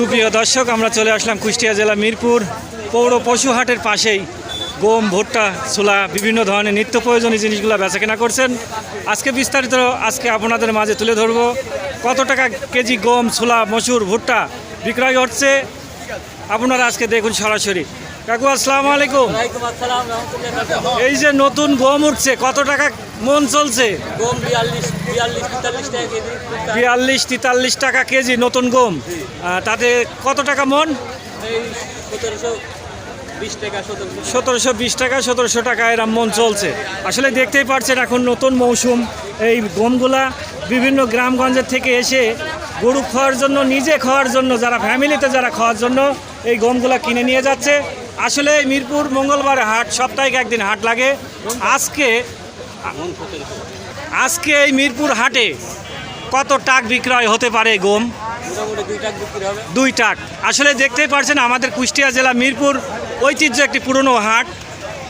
সুপ্রিয় দর্শক, আমরা চলে আসলাম কুষ্টিয়া জেলা মিরপুর পৌর পশুহাটের পাশেই। গম, ভুট্টা, ছোলা, বিভিন্ন ধরনের নিত্য প্রয়োজনীয় জিনিসগুলো বেচাকেনা করছেন। আজকে বিস্তারিত আজকে আপনাদের মাঝে তুলে ধরব, কত টাকা কেজি গম, ছোলা, মসুর, ভুট্টা বিক্রয় হচ্ছে আপনারা আজকে দেখুন সরাসরি। কাকু আসসালামু আলাইকুম। এই যে নতুন গম উঠছে কত টাকা মন চলছে? গম বিয়াল্লিশ তেতাল্লিশ টাকা কেজি। নতুন গম। তাতে কত টাকা মন? সতেরোশো বিশ টাকা সতেরোশো টাকা এরম মন চলছে। আসলে দেখতেই পারছেন এখন নতুন মৌসুম। এই গমগুলা বিভিন্ন গ্রামগঞ্জের থেকে এসে গরু খাওয়ার জন্য নিজে খাওয়ার জন্য যারা ফ্যামিলিতে যারা খাওয়ার জন্য এই গমগুলা কিনে নিয়ে যাচ্ছে। আসলে মিরপুর মঙ্গলবার হাট সাপ্তাহিক একদিন হাট লাগে। আজকে আজকে এই মিরপুর হাটে কত টাক বিক্রয় হতে পারে গম? দুই টাকা আসলে দেখতেই পারছেন আমাদের কুষ্টিয়া জেলা মিরপুর ঐতিহ্য একটি পুরনো হাট।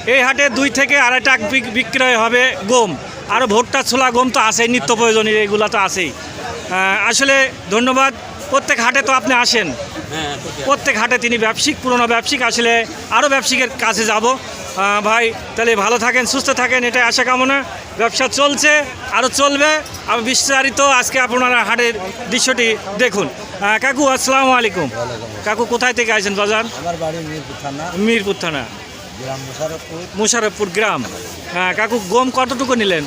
এই হাটে দুই থেকে আড়াই টাক বিক- বিক্রয় হবে গম। আর ভুট্টা ছোলা গম তো আছেই নিত্য প্রয়োজনীয় এগুলো তো আছেই। আসলে ধন্যবাদ। প্রত্যেক হাটে তো আপনি আসেন। হ্যাঁ। প্রত্যেক হাটে। তিনি ব্যবসায়িক পুরনো ব্যবসায়িক আসলে আরও ব্যবসায়িকের কাছে যাব। ভাই তাহলে ভালো থাকেন সুস্থ থাকেন এটাই আশা কামনা। ব্যবসা চলছে আরও চলবে। আমি বিস্তারিত আজকে আপনারা হাটের দৃশ্যটি দেখুন। কাকু আসসালামু আলাইকুম। কাকু কোথায় থেকে আসেন বাজার? মিরপুর থানা। মিরপুর থানা। মোশারফপুর। মুশারফপুর গ্রাম। হ্যাঁ কাকু গম কতটুকু নিলেন?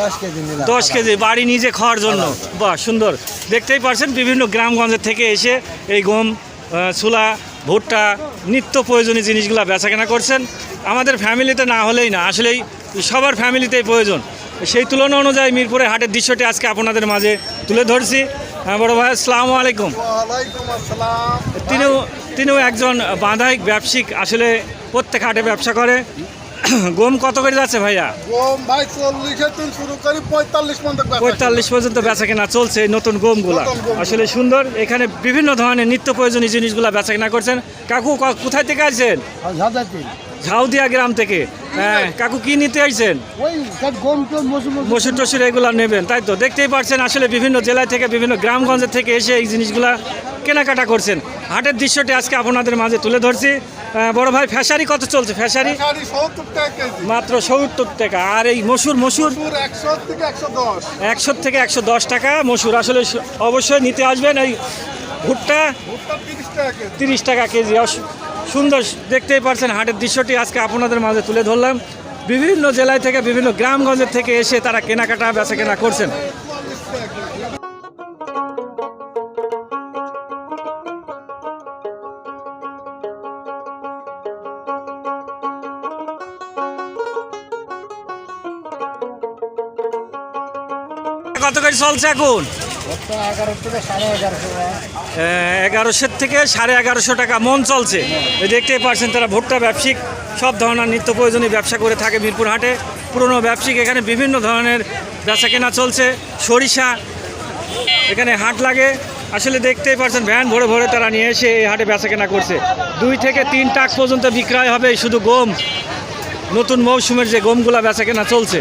দশ কেজি দশ কেজি বাড়ি নিজে খাওয়ার জন্য। বাহ সুন্দর। দেখতেই পারছেন বিভিন্ন গ্রামগঞ্জের থেকে এসে এই গম ছোলা ভুট্টা নিত্য প্রয়োজনীয় জিনিসগুলো বেচাকেনা করছেন। আমাদের ফ্যামিলিতে না হলেই না আসলেই সবার ফ্যামিলিতেই প্রয়োজন। সেই তুলনা অনুযায়ী মিরপুরের হাটের দৃশ্যটি আজকে আপনাদের মাঝে তুলে ধরছি। হ্যাঁ বড় ভাই আসসালামু আলাইকুম। ওয়ালাইকুম আসসালাম। তিনিও তিনিও একজন বাঁধাইক ব্যবসায়িক আসলে প্রত্যেক হাটে ব্যবসা করে। গম কত করে যাচ্ছে ভাইয়া? গম ভাই চল্লিশে শুরু করি পঁয়তাল্লিশ পর্যন্ত পঁয়তাল্লিশ পর্যন্ত বেচা কেনা চলছে এই নতুন গমগুলা। আসলে সুন্দর এখানে বিভিন্ন ধরনের নিত্য প্রয়োজনীয় জিনিসগুলা বেচা কেনা করছেন। কাকু কোথায় থেকে আসছেন? ঝাউদিয়া গ্রাম থেকে। হ্যাঁ কাকু কি নিতে আসছেন? মসুর টসুর এগুলো নেবেন তাই তো? দেখতেই পাচ্ছেন আসলে বিভিন্ন জেলা থেকে বিভিন্ন গ্রামগঞ্জের থেকে এসে এই জিনিসগুলা কেনাকাটা করছেন। হাটের দৃশ্যটি আজকে আপনাদের মাঝে তুলে ধরছি। বড় ভাই ফ্যাশারি কত চলছে? ফ্যাশারি? মাত্র সত্তর টাকা। আর এই মসুর মসুর? একশো থেকে একশো দশ একশো থেকে একশো দশ টাকা। মসুর আসলে অবশ্যই নিতে আসবেন। এই ভুট্টা তিরিশ টাকা কেজি। সুন্দর দেখতেই পারছেন হাটের দৃশ্যটি। আজকে আপনাদের মাঝে তুলে ধরলাম। বিভিন্ন জেলায় থেকে বিভিন্ন গ্রামগঞ্জের থেকে এসে তারা কেনাকাটা বেচা কেনা করছেন। কত চলছে এখন? এগারোশো থেকে সাড়ে এগারোশো টাকা মন চলছে। দেখতেই পারছেন তারা ভুট্টা ব্যবসায়িক, সব ধরনের নিত্য প্রয়োজনীয় ব্যবসা করে থাকে মিরপুর হাটে। পুরনো ব্যবসায়িক, এখানে বিভিন্ন ধরনের বেচা কেনা চলছে। সরিষা, এখানে হাট লাগে। আসলে দেখতেই পারছেন, ভ্যান ভরে ভরে তারা নিয়ে এসে এই হাটে বেচা কেনা করছে। দুই থেকে তিন টাক পর্যন্ত বিক্রয় হবে শুধু গম। নতুন মৌসুমের যে গমগুলা বেচা কেনা চলছে।